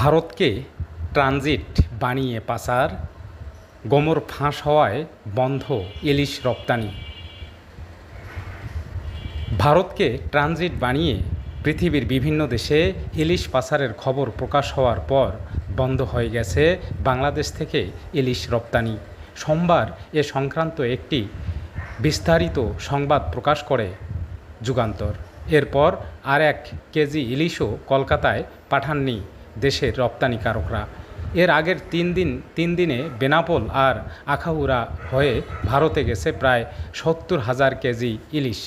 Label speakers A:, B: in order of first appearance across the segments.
A: ভারতকে ট্রানজিট বানিয়ে পাচার, গোমর ফাঁস হওয়ায় বন্ধ ইলিশ রপ্তানি। ভারতকে ট্রানজিট বানিয়ে পৃথিবীর বিভিন্ন দেশে ইলিশ পাচারের খবর প্রকাশ হওয়ার পর বন্ধ হয়ে গেছে বাংলাদেশ থেকে ইলিশ রপ্তানি। সোমবার এ সংক্রান্ত একটি বিস্তারিত সংবাদ প্রকাশ করে যুগান্তর। এরপর আর এক কেজি ইলিশও কলকাতায় পাঠাননি। দেশের রপ্তানিকারকরা। এর আগের তিন দিন, তিন দিনে বেনাপোল আর আখাউড়া হয়ে ভারতে গেছে প্রায় সত্তর হাজার কেজি ইলিশ।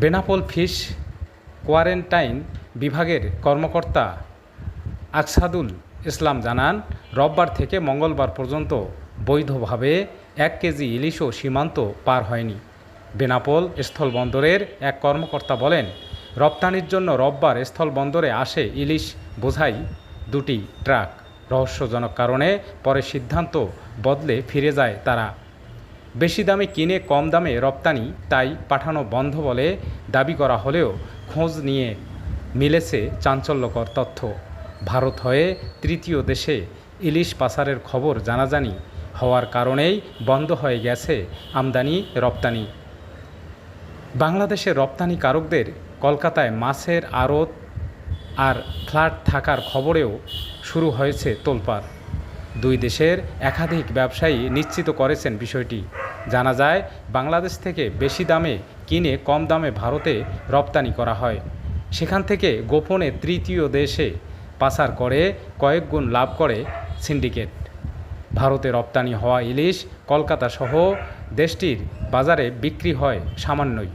A: বেনাপোল ফিশ কোয়ারেন্টাইন বিভাগের কর্মকর্তা আকসাদুল ইসলাম জানান, রোববার থেকে মঙ্গলবার পর্যন্ত বৈধভাবে এক কেজি ইলিশও সীমান্ত পার হয়নি। বেনাপোল স্থলবন্দরের এক কর্মকর্তা বলেন রপ্তানির জন্য রোববার স্থলবন্দরে আসে ইলিশ বোঝাই দুটি ট্রাক। রহস্যজনক কারণে পরে সিদ্ধান্ত বদলে ফিরে যায় তারা। বেশি দামে কিনে কম দামে রপ্তানি, তাই পাঠানো বন্ধ বলে দাবি করা হলেও খোঁজ নিয়ে মিলেছে চাঞ্চল্যকর তথ্য। ভারত হয়ে তৃতীয় দেশে ইলিশ পাচারের খবর জানাজানি হওয়ার কারণেই বন্ধ হয়ে গেছে আমদানি রপ্তানি বাংলাদেশের রপ্তানিকারকদের কলকাতায় মাছের আড়ত আর ফ্ল্যাট থাকার খবরেও শুরু হয়েছে তোলপাড়। দুই দেশের একাধিক ব্যবসায়ী নিশ্চিত করেছেন বিষয়টি। জানা যায়, বাংলাদেশ থেকে বেশি দামে কিনে কম দামে ভারতে রপ্তানি করা হয়। সেখান থেকে গোপনে তৃতীয় দেশে পাচার করে, কয়েক গুণ লাভ করে সিন্ডিকেট। ভারতে রপ্তানি হওয়া ইলিশ কলকাতা সহ দেশটির বাজারে বিক্রি হয় সামান্যই।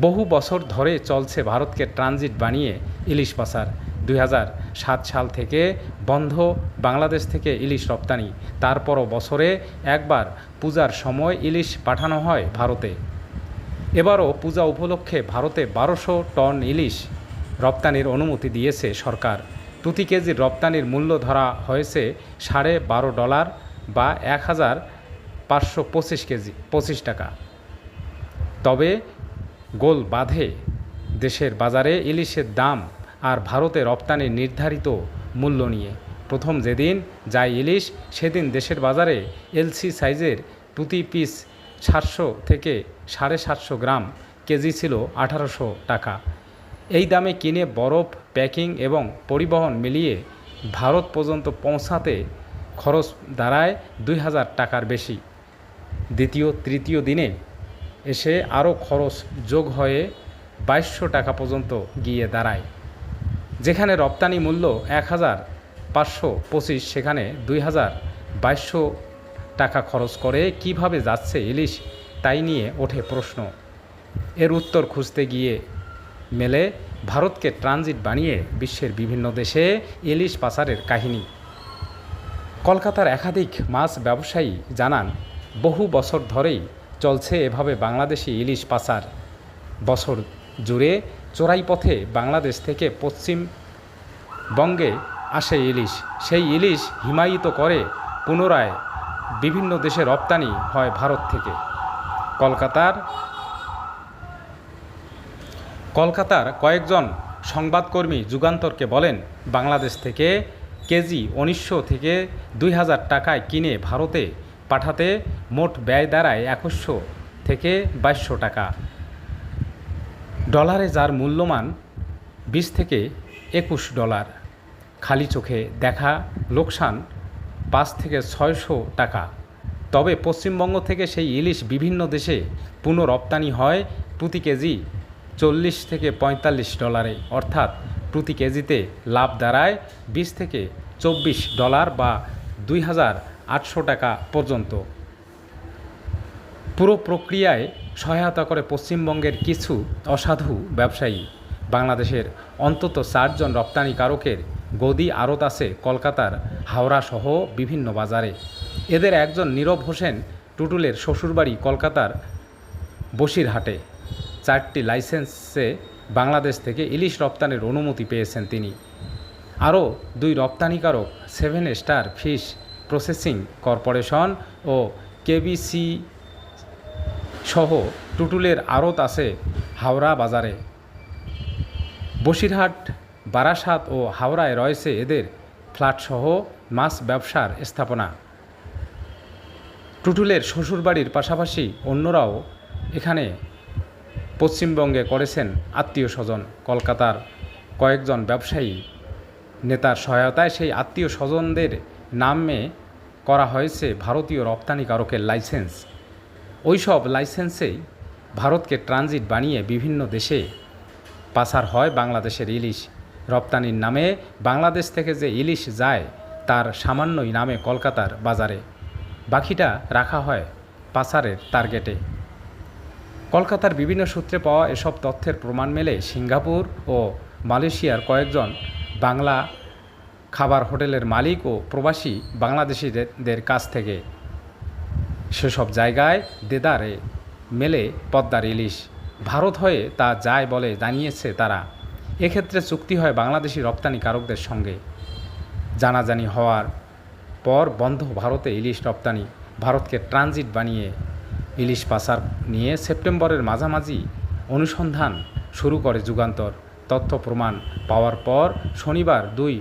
A: বহু বছর ধরে চলছে ভারতকে ট্রানজিট বানিয়ে ইলিশ পাচার দুই হাজার সাত সাল থেকে বন্ধ বাংলাদেশ থেকে ইলিশ রপ্তানি। তারপরও বছরে একবার পূজার সময় ইলিশ পাঠানো হয় ভারতে। এবারও পূজা উপলক্ষে ভারতে বারোশো টন ইলিশ রপ্তানির অনুমতি দিয়েছে সরকার। প্রতি কেজির রপ্তানির মূল্য ধরা হয়েছে সাড়ে বারো ডলার বা এক হাজার পাঁচশো পঁচিশ কেজি, পঁচিশ টাকা। তবে গোল বাঁধে। দেশের বাজারে ইলিশের দাম আর ভারতে রপ্তানির নির্ধারিত মূল্য নিয়ে। প্রথম যেদিন যায় ইলিশ, সেদিন দেশের বাজারে এলসি সাইজের প্রতি পিস সাতশো থেকে সাড়ে সাতশো গ্রাম কেজি ছিল আঠারোশো টাকা। এই দামে কিনে বরফ, প্যাকিং এবং পরিবহন মিলিয়ে ভারত পর্যন্ত পৌঁছাতে খরচ দাঁড়ায় দুই হাজার টাকার বেশি। দ্বিতীয়, তৃতীয় দিনে এসে আরও খরচ যোগ হয়ে বাইশশো টাকা পর্যন্ত গিয়ে দাঁড়ায়। যেখানে রপ্তানি মূল্য এক হাজার পাঁচশো পঁচিশ, সেখানে দুই হাজার বাইশশো টাকা খরচ করে কীভাবে যাচ্ছে ইলিশ তাই নিয়ে ওঠে প্রশ্ন। এর উত্তর খুঁজতে গিয়ে মেলে ভারতকে ট্রানজিট বানিয়ে বিশ্বের বিভিন্ন দেশে ইলিশ পাচারের কাহিনী। কলকাতার একাধিক মাছ ব্যবসায়ী জানান, বহু বছর ধরেই চলছে এভাবে বাংলাদেশি ইলিশ পাচার। বছর জুড়ে চোরাই পথে বাংলাদেশ থেকে পশ্চিমবঙ্গে আসে ইলিশ। সেই ইলিশ হিমায়িত করে পুনরায় বিভিন্ন দেশে রপ্তানি হয় ভারত থেকে। কলকাতার কলকাতার কয়েকজন সংবাদকর্মী যুগান্তরকে বলেন, বাংলাদেশ থেকে কেজি উনিশশো থেকে দুই হাজার টাকায় কিনে ভারতে পাঠাতে মোট ব্যয় দাঁড়ায় একুশশো থেকে বাইশশো টাকা। ডলারে যার মূল্যমান বিশ থেকে একুশ ডলার। খালি চোখে দেখা লোকসান পাঁচ থেকে ছয়শো টাকা। তবে পশ্চিমবঙ্গ থেকে সেই ইলিশ বিভিন্ন দেশে পুনঃরপ্তানি হয় প্রতি কেজি চল্লিশ থেকে পঁয়তাল্লিশ ডলারে। অর্থাৎ প্রতি কেজিতে লাভ দাঁড়ায় বিশ থেকে চব্বিশ ডলার বা দুই হাজার আটশো টাকা পর্যন্ত। পুরো প্রক্রিয়ায় সহায়তা করে পশ্চিমবঙ্গের কিছু অসাধু ব্যবসায়ী, বাংলাদেশের অন্তত চারজন রপ্তানিকারকের গদি আড়ত আছে কলকাতার হাওড়া সহ বিভিন্ন বাজারে। এদের একজন নীরব হোসেন টুটুলের শ্বশুরবাড়ি কলকাতার বসিরহাটে। চারটি লাইসেন্সে বাংলাদেশ থেকে ইলিশ রপ্তানির অনুমতি পেয়েছেন তিনি। আরও দুই রপ্তানিকারক, seven star fish processing corporation ও কেবিসি সহ টুটুলের আড়ত আছে হাওড়া বাজারে। বসিরহাট, বারাসাত ও হাওড়ায় রয়েছে এদের ফ্ল্যাটসহ মাছ ব্যবসার স্থাপনা। টুটুলের শ্বশুরবাড়ির পাশাপাশি অন্যরাও এখানে পশ্চিমবঙ্গে করেছেন আত্মীয় স্বজন কলকাতার কয়েকজন ব্যবসায়ী নেতার সহায়তায় সেই আত্মীয় স্বজনদের নামে করা হয়েছে ভারতীয় রপ্তানিকারকের লাইসেন্স। ওইসব লাইসেন্সেই ভারতকে ট্রানজিট বানিয়ে বিভিন্ন দেশে পাচার হয় বাংলাদেশের ইলিশ রপ্তানির নামে। বাংলাদেশ থেকে যে ইলিশ যায়, তার সামান্যই নামে কলকাতার বাজারে। বাকিটা রাখা হয় পাচারের টার্গেটে। কলকাতার বিভিন্ন সূত্রে পাওয়া এসব তথ্যের প্রমাণ মেলে সিঙ্গাপুর ও মালয়েশিয়ার কয়েকজন বাংলা খাবার হোটেলের মালিক ও প্রবাসী বাংলাদেশিদের কাছ থেকে। সেসব জায়গায় দেদারে মেলে পদ্মার ইলিশ। ভারত হয়ে তা যায় বলে জানিয়েছে তারা। এক্ষেত্রে চুক্তি হয় বাংলাদেশি রপ্তানিকারকদের সঙ্গে। জানাজানি হওয়ার পর বন্ধ ভারতে ইলিশ রপ্তানি। ভারতকে ট্রানজিট বানিয়ে ইলিশ পাচার নিয়ে সেপ্টেম্বরের মাঝামাঝি অনুসন্ধান শুরু করে যুগান্তর। তথ্য প্রমাণ পাওয়ার পর শনিবার দুই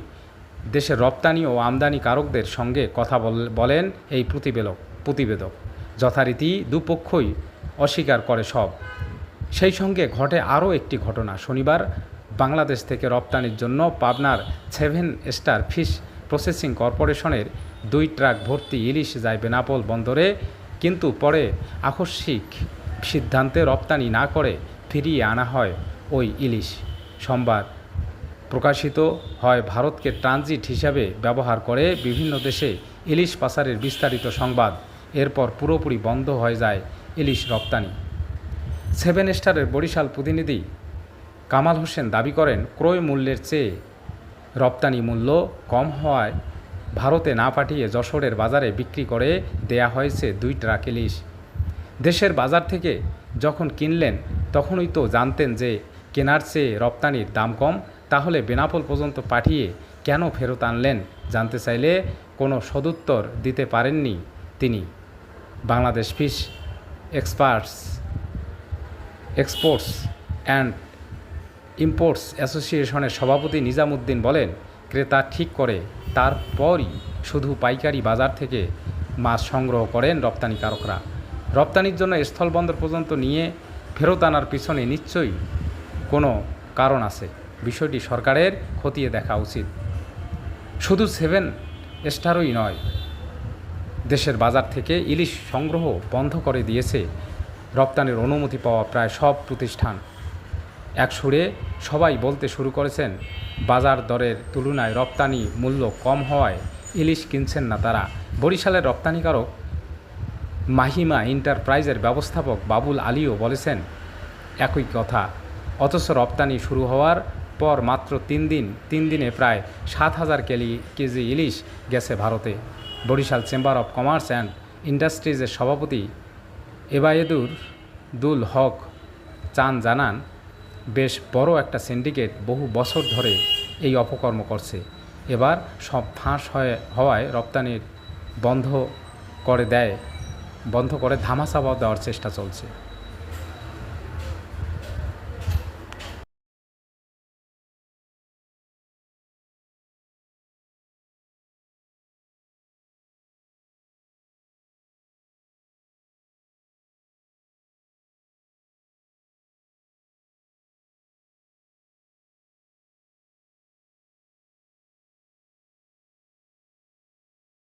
A: দেশের রপ্তানি ও আমদানিকারকদের সঙ্গে কথা বল- বলেন এই প্রতিবেদক প্রতিবেদক। যথারীতি দুপক্ষই অস্বীকার করে সব। সেই সঙ্গে ঘটে আরও একটি ঘটনা। শনিবার বাংলাদেশ থেকে রপ্তানির জন্য পাবনার সেভেন স্টার ফিশ প্রসেসিং কর্পোরেশনের দুই ট্রাক ভর্তি ইলিশ যায় বেনাপোল বন্দরে, কিন্তু পরে আকস্মিক সিদ্ধান্তে রপ্তানি না করে ফিরিয়ে আনা হয় ওই ইলিশ। সোমবার প্রকাশিত হয় ভারতকে ট্রানজিট হিসাবে ব্যবহার করে বিভিন্ন দেশে ইলিশ পাচারের বিস্তারিত সংবাদ। এরপর পুরোপুরি বন্ধ হয়ে যায় ইলিশ রপ্তানি। সেভেন স্টারের বরিশাল প্রতিনিধি কামাল হোসেন দাবি করেন, ক্রয় মূল্যের চেয়ে রপ্তানি মূল্য কম হওয়ায় ভারতে না পাঠিয়ে যশোরের বাজারে বিক্রি করে দেয়া হয়েছে দুই ট্রাক ইলিশ। দেশের বাজার থেকে যখন কিনলেন, তখনই তো জানতেন যে কেনার চেয়ে রপ্তানির দাম কম তাহলে বেনাপোল পর্যন্ত পাঠিয়ে কেন ফেরত আনলেন জানতে চাইলে কোনো সদুত্তর দিতে পারেননি তিনি। Bangladesh fish experts, exports and imports অ্যাসোসিয়েশনের সভাপতি নিজামুদ্দিন বলেন, ক্রেতা ঠিক করে, তারপরই শুধু পাইকারি বাজার থেকে মাছ সংগ্রহ করেন রপ্তানিকারকরা। রপ্তানির জন্য স্থলবন্দর পর্যন্ত নিয়ে ফেরত আনার পিছনে নিশ্চয়ই কোনো কারণ আছে। বিষয়টি সরকারের খতিয়ে দেখা উচিত। শুধু সেভেন স্টারই নয়, দেশের বাজার থেকে ইলিশ সংগ্রহ বন্ধ করে দিয়েছে। রপ্তানির অনুমতি পাওয়া প্রায় সব প্রতিষ্ঠান। এক সুরে সবাই বলতে শুরু করেছেন, বাজার দরের তুলনায় রপ্তানি মূল্য কম হওয়ায় ইলিশ কিনছেন না তারা। বরিশালের রপ্তানিকারক মাহিমা এন্টারপ্রাইজের ব্যবস্থাপক বাবুল আলীও বলেছেন, একই কথা, অথচ রপ্তানি শুরু হওয়ার পর মাত্র তিন দিন, তিন দিনে প্রায় সাত হাজার কেলি, কেজি ইলিশ গেছে ভারতে। Barishal chamber of commerce and ইন্ডাস্ট্রিজের সভাপতি এবায়েদুর দুল হক চান জানান, বেশ বড় একটা সিন্ডিকেট বহু বছর ধরে এই অপকর্ম করছে। এবার সব ফাঁস হয়ে, হওয়ায় রপ্তানির বন্ধ করে দেয়, বন্ধ করে ধামাচাপা দেওয়ার চেষ্টা চলছে।